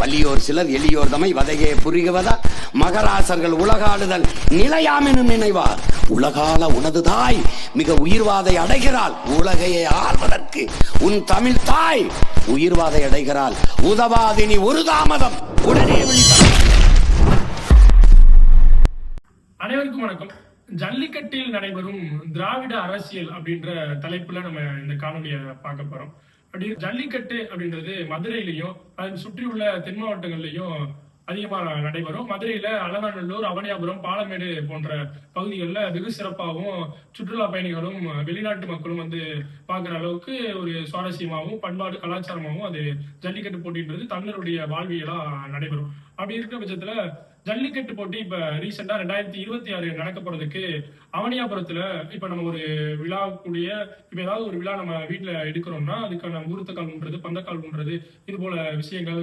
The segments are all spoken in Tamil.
பள்ளியோர் சிலர் எளியோர் தமை வதையே புரிகுவதா மகராசர்கள் உலகாளுதல் நிலையாமெனும் நினைவார். உலகால உனது தாய் மிக உயிர்வாதை அடைகிறாள். உலகையை ஆள்வதற்கு உன் தமிழ் தாய் உயிர்வாதை அடைகிறாள். உதவாதினி ஒரு தாமதம். உடனே அனைவருக்கும் வணக்கம். ஜல்லிக்கட்டில் நடைபெறும் திராவிட அரசியல் அப்படின்ற தலைப்புல நம்ம இந்த காணொலியை பார்க்க போறோம். அப்படி ஜல்லிக்கட்டு அப்படின்றது மதுரையிலையும் அதன் சுற்றியுள்ள தென் மாவட்டங்கள்லயும் அதிகமா நடைபெறும். மதுரையில அலங்காநல்லூர் அவனியாபுரம் பாலமேடு போன்ற பகுதிகளில் வெகு சிறப்பாகவும் சுற்றுலா பயணிகளும் வெளிநாட்டு மக்களும் வந்து பார்க்குற அளவுக்கு ஒரு சுவாரஸ்யமாகவும் பண்பாடு கலாச்சாரமாகவும் அது ஜல்லிக்கட்டு போட்டின்றது தமிழருடைய வாழ்வியலா நடைபெறும். அப்படி இருக்கிற பட்சத்துல ஜல்லிக்கட்டு போட்டி இப்ப ரீசெண்டா ரெண்டாயிரத்தி இருபத்தி ஆறு நடக்க போறதுக்கு அவனியாபுரத்துல இப்ப நம்ம ஒரு விழாக்குடைய இப்ப ஏதாவது ஒரு விழா நம்ம வீட்டுல எடுக்கிறோம்னா அதுக்கான முகூர்த்தக்கால் உண்றது பந்தக்கால் உண்றது இது போல விஷயங்கள்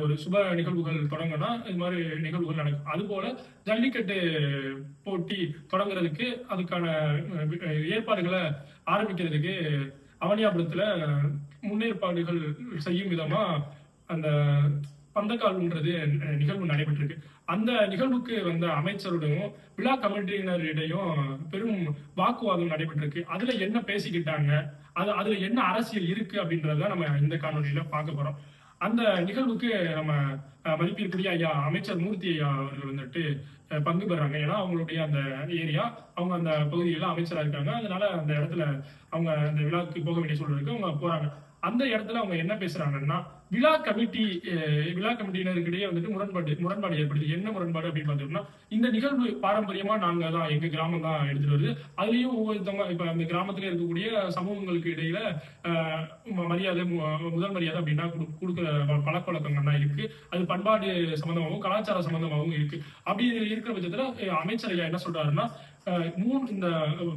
ஒரு சுப நிகழ்வுகள் தொடங்கினா இது மாதிரி நிகழ்வுகள் நடக்கும். அது போல ஜல்லிக்கட்டு போட்டி தொடங்குறதுக்கு அதுக்கான ஏற்பாடுகளை ஆரம்பிக்கிறதுக்கு அவனியாபுரத்துல முன்னேற்பாடுகள் செய்யும் விதமா அந்த பந்தக்கால்ன்றது நிகழ்வு நடைபெற்றிருக்கு. அந்த நிகழ்வுக்கு வந்த அமைச்சருடையும் விழா கமிட்டியினரிடையும் பெரும் வாக்குவாதம் நடைபெற்றிருக்கு. அதுல என்ன பேசிக்கிட்டாங்க? அது அதுல என்ன அரசியல் இருக்கு அப்படின்றத நம்ம இந்த காணொலியில பார்க்க போறோம். அந்த நிகழ்வுக்கு நம்ம அஹ், மதிப்பிற்குரிய ஐயா அமைச்சர் மூர்த்தி ஐயா அவர்கள் வந்துட்டு அஹ், பங்கு பெறாங்க. ஏன்னா அவங்களுடைய அந்த ஏரியா அவங்க அந்த பகுதியில அமைச்சரா இருக்காங்க. அதனால அந்த இடத்துல அவங்க அந்த விழாவுக்கு போக வேண்டிய சூழல் இருக்கு அவங்க போறாங்க. அந்த இடத்துல அவங்க என்ன பேசுறாங்கன்னா விழா கமிட்டி அஹ், விழா கமிட்டியினருக்கிடையே வந்துட்டு முரண்பாடு முரண்பாடு ஏற்படுது. என்ன முரண்பாடு அப்படின்னு பார்த்தோம்னா இந்த நிகழ்வு பாரம்பரியமா நாங்க தான் எங்க கிராமம் தான் எடுத்துட்டு வருது. அதுலயும் ஒவ்வொருத்தவங்க இப்ப அந்த கிராமத்துல இருக்கக்கூடிய சமூகங்களுக்கு இடையில அஹ், மரியாதை முதல் மரியாதை அப்படின்னா குடு- கொடுக்கிற ப- பழக்க வழக்கங்கள்லாம் இருக்கு. அது பண்பாடு சம்பந்தமாகவும் கலாச்சார சம்பந்தமாகவும் இருக்கு. அப்படி இருக்கிற பட்சத்துல அமைச்சர் ஐயா என்ன சொல்றாருன்னா மூணு இந்த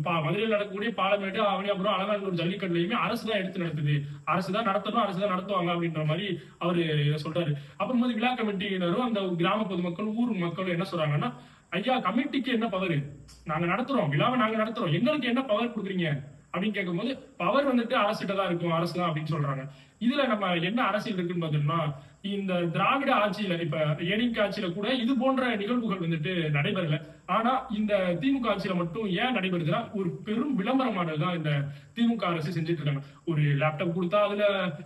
பா- மதுரையில் நடக்கக்கூடிய பாலமேடு அவனியாபுரம் அலங்காநல்லூர் ஜல்லிக்கட்டுலையுமே அரசு தான் எடுத்து நடத்துது அரசு தான் நடத்தணும் அரசு தான் நடத்துவாங்க அப்படின்ற மாதிரி அவரு சொல்றாரு. அப்புறம் போது விழா கமிட்டியினரும் அந்த கிராம பொதுமக்கள் ஊர் மக்களும் என்ன சொல்றாங்கன்னா ஐயா கமிட்டிக்கு என்ன பவர் நாங்க நடத்துறோம் விழாவை நாங்க நடத்துறோம். எங்களுக்கு என்ன பவர் கொடுக்குறீங்க? அப்படின்னு கேட்கும்போது பவர் வந்துட்டு அரசிட்ட தான் இருக்கும் அரசு தான் அப்படின்னு சொல்றாங்க. இதுல நம்ம என்ன அரசியல் இருக்குன்னு பார்த்தோம்னா இந்த திராவிட ஆட்சியில இப்ப ஏடிஎம்கே ஆட்சியில கூட இது போன்ற நிகழ்வுகள் வந்துட்டு நடைபெறல. ஆனா இந்த திமுக ஆட்சியில மட்டும் ஏன் நடைபெறுதுன்னா ஒரு பெரும் விளம்பரமானது தான் இந்த திமுக அரசு செஞ்சுட்டு இருக்காங்க ஒரு லேப்டாப் கொடுத்தா அதுல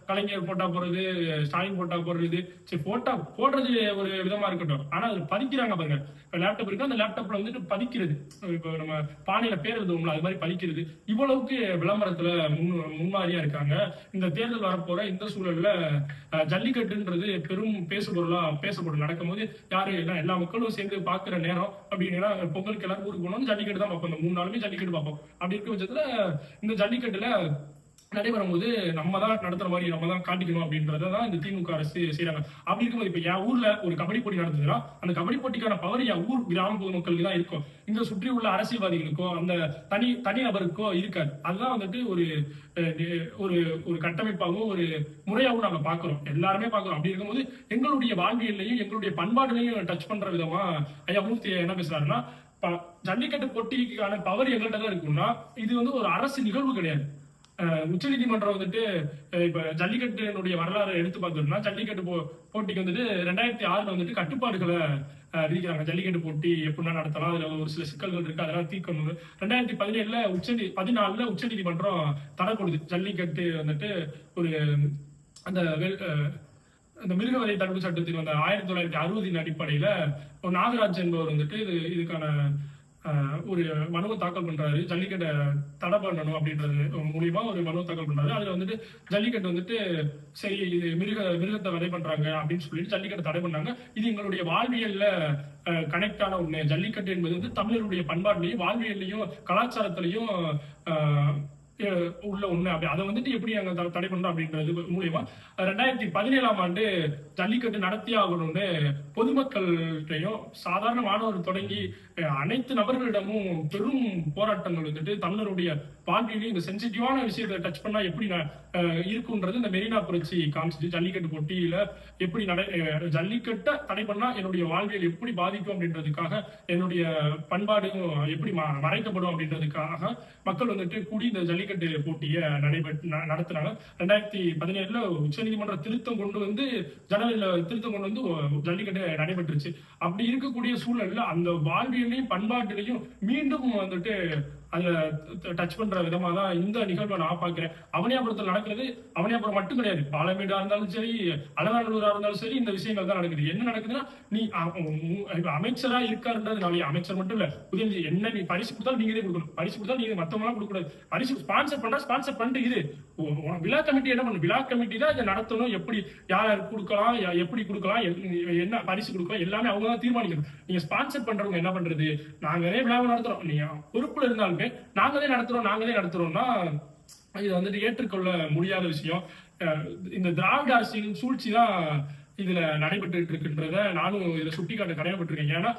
கலைஞர் போட்டா போறது ஸ்டாலின் போட்டா போடுறது சரி போட்டா போடுறது ஒரு விதமா இருக்கட்டும். ஆனா அதுல பதிக்கிறாங்க பாருங்க. இப்ப லேப்டாப் இருக்கு அந்த லேப்டாப்ல வந்துட்டு பதிக்கிறது. இப்போ நம்ம பானையில பேர் எழுதுவோம்ல அது மாதிரி பதிக்கிறது. இவ்வளவுக்கு விளம்பரத்துல முன் முன்மாதிரியா இருக்காங்க. இந்த தேர்தல் வரப்போற இந்த சூழல்ல ஜல்லிக்கட்டுன்றது பெரும் பேசுபொருளா பேசப்படும். நடக்கும்போது யாரு எல்லாம் எல்லா மக்களும் சேர்ந்து பாக்குற நேரம் அப்படின்னா பொங்கலுக்கு எல்லாரும் ஊருக்கு போனோம் ஜல்லிக்கட்டு தான் பார்ப்போம். இந்த மூணு நாளுமே ஜல்லிக்கட்டு பார்ப்போம். அப்படி இருக்க பட்சத்துல இந்த ஜல்லிக்கட்டுல நடைபெறும் போது நம்ம தான் நடத்துற மாதிரி நம்ம தான் காட்டிக்கணும் அப்படின்றத தான் இந்த திமுக அரசு செய்றாங்க. அப்படி இருக்கும்போது இப்ப என் ஊர்ல ஒரு கபடி போட்டி நடந்ததுன்னா அந்த கபடி போட்டிக்கான பவர் என் ஊர் கிராம பொதுமக்களுக்கு தான் இருக்கும். இந்த சுற்றி உள்ள அரசியல்வாதிகளுக்கோ அந்த தனி தனி நபருக்கோ இருக்காது. அதுதான் வந்துட்டு ஒரு அஹ், ஒரு ஒரு கட்டமைப்பாகவும் ஒரு முறையாகவும் நாங்க பாக்குறோம். எல்லாருமே பாக்குறோம். அப்படி இருக்கும்போது எங்களுடைய வாழ்வியல்லையும் எங்களுடைய பண்பாடுலையும் டச் பண்ற விதமா ஐயா மூர்த்தி என்ன பேசுறாருன்னா ப- ஜல்லிக்கட்டு போட்டிக்கான பவர் எங்கள்கிட்ட தான் இருக்கும்னா இது வந்து ஒரு அரசு நிகழ்வு கிடையாது. உச்சநீதிமன்றம் வந்துட்டு இப்ப ஜல்லிக்கட்டுனுடைய வரலாறு எடுத்து பார்த்தோம்னா ஜல்லிக்கட்டு போ போட்டிக்கு வந்துட்டு ரெண்டாயிரத்தி ஆறுல வந்துட்டு கட்டுப்பாடுகளை அஹ், விதிக்கிறாங்க. ஜல்லிக்கட்டு போட்டி எப்படின்னா நடத்தலாம் அதுல ஒரு சில சிக்கல்கள் இருக்கு அதெல்லாம் தீர்க்கணும் ரெண்டாயிரத்தி பதினேழுல உச்ச பதினாலுல உச்சநீதிமன்றம் தடை கொடுது ஜல்லிக்கட்டு வந்துட்டு ஒரு அந்த அந்த மிருகவதை தடுப்பு சட்டத்தில் வந்த ஆயிரத்தி தொள்ளாயிரத்தி அறுபதின் அடிப்படையில ஒரு நாகராஜ் என்பவர் வந்துட்டு இது இதுக்கான ஒரு மனுவை தாக்கல் பண்றாரு. ஜல்லிக்கட்டை தடை பண்ணணும் அப்படின்றது மூலியமா ஒரு மனுவை தாக்கல் பண்றாரு. அதுல வந்துட்டு ஜல்லிக்கட்டு வந்துட்டு சரி இது மிருக மிருகத்தை வதை பண்றாங்க அப்படின்னு சொல்லிட்டு ஜல்லிக்கட்டை தடை பண்ணாங்க. இது எங்களுடைய வாழ்வியல்ல கனெக்டான ஒண்ணு. ஜல்லிக்கட்டு என்பது வந்து தமிழருடைய பண்பாட்டிலையும் வாழ்வியல்லையும் கலாச்சாரத்திலையும் ஆஹ், உள்ள ஒண்ணு. அப்படி அதை வந்துட்டு எப்படி அங்க த- தடை பண்றோம் அப்படின்றது மூலியமா ரெண்டாயிரத்தி பதினேழாம் ஆண்டு ஜல்லிக்கட்டு நடத்தி ஆகணும்னு பொதுமக்கள்கிட்டையும் சாதாரண மாணவர் தொடங்கி அனைத்து நபர்களிடமும் பெரும் போராட்டங்கள் வந்துட்டு தமிழருடைய பார்வையிலையும் இந்த சென்சிட்டிவான விஷயத்தை டச் பண்ணா எப்படி இருக்குன்றது இந்த மெரினா புரட்சி காமிச்சிட்டு ஜல்லிக்கட்டு போட்டியில எப்படி நடை ஜல்லிக்கட்டை தடை பண்ணா என்னுடைய வாழ்வியல் எப்படி பாதிக்கும் அப்படின்றதுக்காக என்னுடைய பண்பாடு எப்படி ம- மறைக்கப்படும் அப்படின்றதுக்காக மக்கள் வந்துட்டு கூடி இந்த ஜல்லிக்கட்டு போட்டியை நடைபெற்று ந- நடத்துனாங்க. ரெண்டாயிரத்தி பதினேழுல உச்சநீதிமன்ற திருத்தம் கொண்டு வந்து ஜனவரியில திருத்தம் கொண்டு வந்து ஜல்லிக்கட்டு நடைபெற்றுச்சு. அப்படி இருக்கக்கூடிய சூழல்ல அந்த வாழ்வியல் மொழியிலையும் பண்பாட்டிலையும் மீண்டும் வந்துட்டு அதுல டச் பண்ற விதமா தான் இந்த நிகழ்வை நான் பாக்குறேன் அவனியாபுரத்தில் நடக்கிறது அவனியாபுரம் மட்டும் கிடையாது. பாலமேடா இருந்தாலும் சரி அலங்காநல்லூரா இருந்தாலும் சரி இந்த விஷயங்கள் தான் நடக்குது. என்ன நடக்குதுன்னா நீ அமைச்சரா இருக்காருன்றது இப்ப அமைச்சரா அமைச்சர் மட்டும் இல்ல உதயநிதி என்ன நீ பரிசு கொடுத்தாலும் நீங்க கொடுக்கணும். பரிசு கொடுத்தாலும் நீங்க மத்தவங்க கொடுக்க கூடாது பரிசு ஸ்பான்சர் பண்றா ஸ்பான்சர் பண்ணிட்டு இது. விழா கமிட்டி என்ன பண்ணும் விழா கமிட்டி தான் இதை நடத்தணும். எப்படி யார் யாருக்கு கொடுக்கலாம் எப்படி கொடுக்கலாம் எ- என்ன பரிசு கொடுக்கலாம் எல்லாமே அவங்க தான் தீர்மானிக்கணும். நீங்க ஸ்பான்சர் பண்றவங்க என்ன பண்றது? நாங்களே விழாவை நடத்துறோம். நீங்க பொறுப்புல இருந்தாலும் நாங்களே நடத்துறோம் நாங்களே நடத்துறோம்னா இது வந்துட்டு ஏற்றுக்கொள்ள முடியாத விஷயம். இந்த திராவிட அரசியலின் சூழ்ச்சி தான் இதுல நடைபெற்று இருக்குன்றத நானும் இதுல சுட்டிக்காட்ட கடையப்பட்டிருக்கேன் ஏன்னா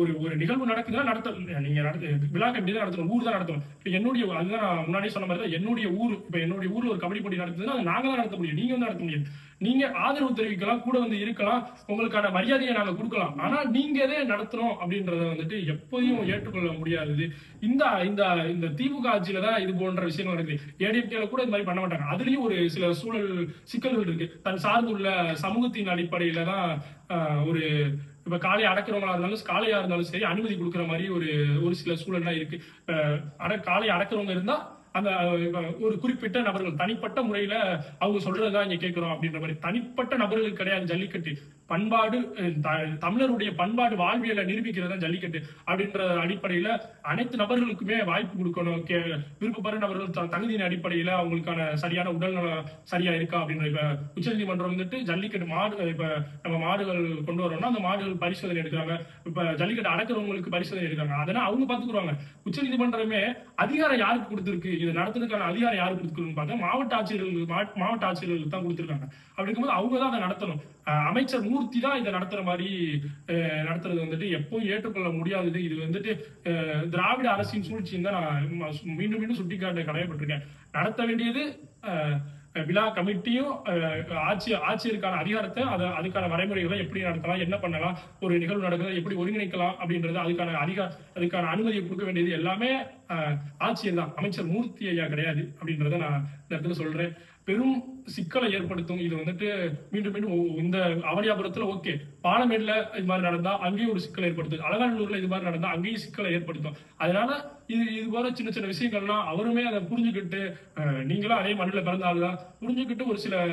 ஒரு ஒரு நிகழ்வு நடக்குதுன்னா நடத்த நீங்க நடத்த விழா கமிட்டி தான் நடத்தணும் ஊர் தான் நடத்தணும். இப்ப என்னுடைய அதுதான் நான் முன்னாடியே சொன்ன மாதிரி தான் என்னுடைய ஊர் இப்ப என்னுடைய ஊர்ல ஒரு கபடி போட்டி நடத்துதுன்னா அது நாங்க தான் நடத்த முடியும் நீங்க வந்து நடத்த முடியும் நீங்க ஆதரவு தெரிவிக்கலாம் கூட வந்து இருக்கலாம் உங்களுக்கான மரியாதையை நாங்க கொடுக்கலாம். ஆனா நீங்க எதே நடத்தணும் அப்படின்றத வந்துட்டு எப்போதையும் ஏற்றுக்கொள்ள முடியாது இந்த இந்த இந்த திமுக ஆட்சியில தான் இது போன்ற விஷயங்கள் நடக்குது. ஏடிஎம்கேல கூட இது மாதிரி பண்ண மாட்டாங்க. அதுலயும் ஒரு சில சூழல் சிக்கல்கள் இருக்கு. தன் சார்ந்துள்ள சமூகத்தின் அடிப்படையில தான் ஆஹ், ஒரு இப்ப காலை அடக்கிறவங்களா இருந்தாலும் காளையா இருந்தாலும் சரி அனுமதி கொடுக்குற மாதிரி ஒரு ஒரு சில சூழல்லாம் இருக்கு. அஹ், அட காலை அடக்கிறவங்க இருந்தா அந்த ஒரு குறிப்பிட்ட நபர்கள் தனிப்பட்ட முறையில அவங்க சொல்றதுதான் இங்க கேட்கிறோம் அப்படின்ற மாதிரி. தனிப்பட்ட நபர்களுக்கு கிடையாது ஜல்லிக்கட்டு. பண்பாடு த- தமிழருடைய பண்பாடு வாழ்வியலை நிரூபிக்கிறது ஜல்லிக்கட்டு அப்படின்ற அடிப்படையில அனைத்து நபர்களுக்குமே வாய்ப்பு கொடுக்கணும். விருப்பப்படுற நபர்கள் தகுதியின் அடிப்படையில அவங்களுக்கான சரியான உடல் நலம் சரியா இருக்கா அப்படின்ற இப்ப உச்சநீதிமன்றம் வந்துட்டு ஜல்லிக்கட்டு மாடு இப்ப நம்ம மாடுகள் கொண்டு வரோம்னா அந்த மாடுகள் பரிசோதனை எடுக்கிறாங்க. இப்ப ஜல்லிக்கட்டு அடக்கிறவங்களுக்கு பரிசோதனை எடுக்கிறாங்க. அதெல்லாம் அவங்க பாத்துக்குருவாங்க. உச்சநீதிமன்றமே அதிகாரம் யாருக்கு கொடுத்திருக்கு? இது நடத்துறதுக்கான அதிகாரம் யாருக்கு கொடுத்துருக்குன்னு பார்த்தா மாவட்ட ஆட்சியர்கள் மாவட்ட ஆட்சியர்களுக்கு தான் கொடுத்துருக்காங்க. அப்படி அவங்க தான் அதை நடத்தணும். அஹ் அமைச்சர் மூர்த்தி தான் இதை நடத்துற மாதிரி நடத்துறது வந்துட்டு எப்பவும் ஏற்றுக்கொள்ள முடியாதது. இது வந்துட்டு அஹ், திராவிட அரசின் சூழ்ச்சின்னு தான் நான் மீண்டும் மீண்டும் சுட்டிக்காட்ட கடமைப்பட்டிருக்கேன். நடத்த வேண்டியது ஆஹ் விழா கமிட்டியும் ஆட்சி ஆட்சியருக்கான அதிகாரத்தை அதை அதுக்கான வரைமுறைகளை எப்படி நடத்தலாம் என்ன பண்ணலாம் ஒரு நிகழ்வு நடக்குது எப்படி ஒருங்கிணைக்கலாம் அப்படின்றது அதுக்கான அதிகார அதுக்கான அனுமதியை கொடுக்க வேண்டியது எல்லாமே ஆட்சியர் தான் அமைச்சர் மூர்த்தி ஐயா கிடையாது அப்படின்றத நான் இந்த இடத்துல சொல்றேன். பெரும் சிக்கலை ஏற்படுத்தும். இது வந்துட்டு மீண்டும் மீண்டும் இந்த அவனியாபுரத்துல ஓகே. பாலமேடுல இது மாதிரி நடந்தா அங்கேயும் ஒரு சிக்கலை ஏற்படுத்தும் அலகாநல்லூர்ல இது மாதிரி நடந்தா அங்கேயும் சிக்கலை ஏற்படுத்தும். அதனால இது இது போல சின்ன சின்ன விஷயங்கள்லாம் அவருமே அதை புரிஞ்சுக்கிட்டு நீங்களும் அதே மண்ணில் பிறந்த புரிஞ்சுக்கிட்டு ஒரு சில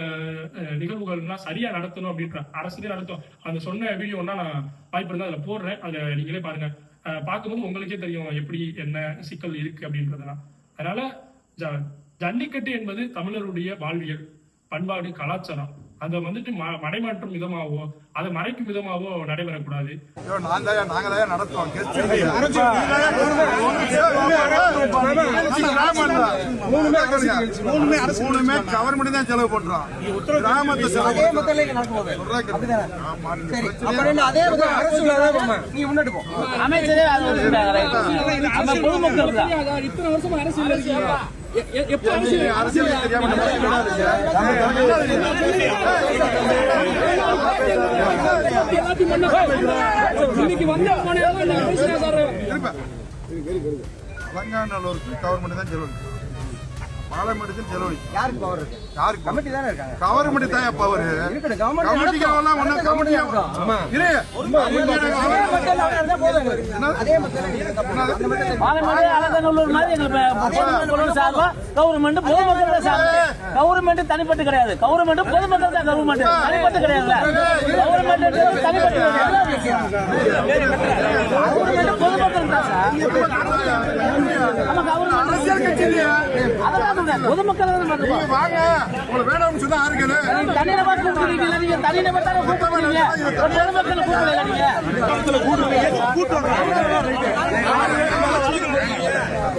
நிகழ்வுகள்லாம் சரியா நடத்தணும் அப்படின்ற அரசுதே நடத்தும். அந்த சொன்ன வீடியோன்னா நான் வாய்ப்பு இருந்தா போடுறேன். அதை நீங்களே பாருங்க. பார்க்கும்போது உங்களுக்கே தெரியும் எப்படி என்ன சிக்கல் இருக்கு அப்படின்றதெல்லாம். அதனால ஜ- ஜல்லிக்கட்டு என்பது தமிழருடைய வாழ்வியல் பண்பாடு கலாச்சாரம். அதை வந்துட்டு மடைமாற்றும் விதமாவோ அதை மறைக்கும் விதமாவோ நடைபெறக்கூடாது. மூணுமே கவர்மெண்ட் தான் செலவு பண்றோம். கிராமத்தை செலவு அதே முதல்ல இங்க நடக்கும்போது அப்படிதானே? சரி அப்ப ரெண்டு அதே முதல்ல அரசு உள்ளதா நீ முன்னாடி போ அமைச்சரே அது ஒத்துக்கிட்டாங்க, right. அரசியல் தெரியாம அலங்காநல்லூருக்கு கவர்மெண்ட் தான் செலவு பாலமேடுக்கு செலவு யாருக்கு பவர் இருக்கு? யாருக்கு கமிட்டி தானே இருக்காங்க கவர்மெண்ட் தான் பவர் இருக்கட்டும் கவர்மெண்ட் கமிட்டிக்கு எல்லாம் ஒண்ணா கமிட்டி இரு அதே மக்கள் பாலமேடு அலங்கநல்லூர் மாதிரி எங்களுக்கு பொதுமக்களோட சார்பா கவர்மெண்ட் பொதுமக்கள் சார்பு. கவர்மெண்ட் தனிப்பட்டு கிடையாது. கவர்மெண்ட் பொதுமக்கள் தான் கவர்மெண்ட். தனிப்பட்டு கிடையாதுல்ல. கவர்மெண்ட் தனிப்பட்டு கிடையாது. கவர்மெண்ட் பொதுமக்கள் தான் சார். அரசியல் கட்சி அதெல்லாம் பொதுமக்கள் தான் வாங்க. உங்களை வேணும்னு சொன்னா ஆறுகளு தனிநபர் கூப்பிடுறீங்க நீங்க தனிநபர் தானே கூப்பிடுறீங்க பொதுமக்களை கூப்பிடல நீங்க. கிராம அனைவரும்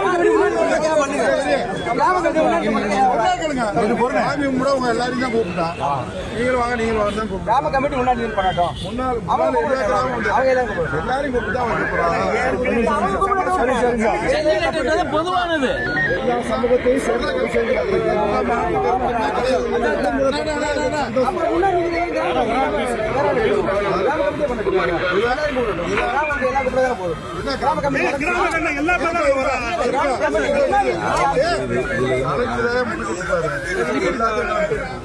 முன்னாடி எல்லாரையும் தான் கூப்பிட்டான் நீங்களும் வாங்க நீங்களும் வாங்க தான் கூப்பிட்டான் கிராம கமிட்டி முன்னாடி பண்ணட்டும் முன்னாள் முன்னாள் எல்லா கூப்பிடுறாங்க. எல்லாரையும் கூப்பிட்டு தான் அவங்க கூப்பிடுறாங்க. பொதுவானது எல்லா சமூகத்தையும் கிராம கமிட்டி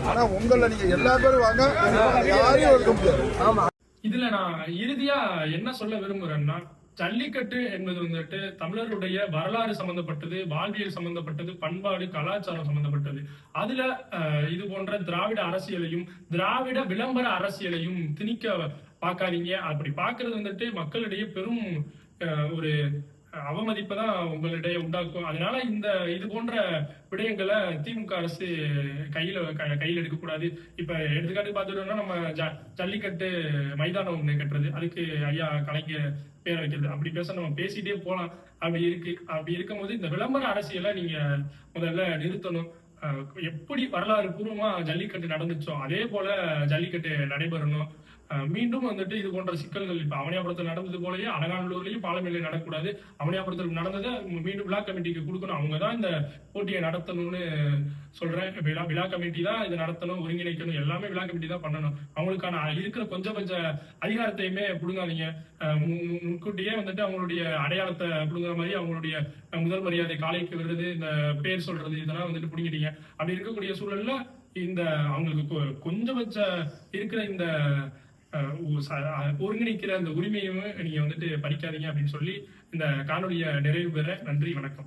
ஆனா உங்கள நீங்க எல்லா பேரும் வாங்க யாரையும் முடியாது இதுல நான் இறுதியா என்ன சொல்ல விரும்புறேன்னா ஜல்லிக்கட்டு என்பது வந்துட்டு தமிழருடைய வரலாறு சம்பந்தப்பட்டது வாழ்வியல் சம்பந்தப்பட்டது பண்பாடு கலாச்சாரம் சம்பந்தப்பட்டது. அதுல இது போன்ற திராவிட அரசியலையும் திராவிட விளம்பர அரசியலையும் திணிக்க பார்க்காதீங்க. அப்படி பாக்குறது வந்துட்டு மக்களிடையே பெரும் அஹ், ஒரு அவமதிப்பை தான் உங்களிடையே உண்டாக்கும். அதனால இந்த இது போன்ற விடயங்களை திமுக அரசு கையில க- கையில் எடுக்கக்கூடாது. இப்ப எடுத்துக்காட்டு பார்த்துட்டோம்னா நம்ம ஜ- ஜல்லிக்கட்டு மைதானம் ஒண்ணு கட்டுறது. அதுக்கு ஐயா கலைஞர் பேர் வைக்கிறது. அப்படி பேச நம்ம பேசிட்டே போலாம். அப்படி இருக்கு. அப்படி இருக்கும்போது இந்த விளம்பர அரசியலை நீங்க முதல்ல நிறுத்தணும். அஹ் எப்படி வரலாறு பூர்வமா ஜல்லிக்கட்டு நடந்துச்சோ அதே போல ஜல்லிக்கட்டு நடைபெறணும். மீண்டும் வந்துட்டு இது போன்ற சிக்கல்கள் இப்ப அவனியாபுரத்தில் நடந்தது போலயே அலங்காநல்லூர்லயும் பாலமேலையும் நடக்கக்கூடாது. அவனியாபுரத்தில் நடந்ததை மீண்டும் விழா கமிட்டிக்கு கொடுக்கணும். அவங்க தான் இந்த போட்டியை நடத்தணும்னு சொல்றேன். விழா விழா கமிட்டி தான் இதை நடத்தணும் ஒருங்கிணைக்கணும். எல்லாமே விழா கமிட்டி தான் பண்ணணும். அவங்களுக்கான இருக்கிற கொஞ்சம் கொஞ்சம் அதிகாரத்தையுமே புடுங்காதீங்க. மு- முன்கூட்டியே வந்துட்டு அவங்களுடைய அடையாளத்தை புடுங்குற மாதிரி அவங்களுடைய முதல் மரியாதை காலைக்கு விருது இந்த பேர் சொல்றது இதெல்லாம் வந்துட்டு புடுங்கிட்டீங்க. அப்படி இருக்கக்கூடிய சூழல்ல இந்த அவங்களுக்கு கொ- கொஞ்சபட்ச இருக்கிற இந்த ஒருங்கிணைக்கிற அந்த உரிமையும் நீங்க வந்துட்டு படிக்காதீங்க அப்படின்னு சொல்லி இந்த காணொலியை நிறைவு பெற நன்றி வணக்கம்.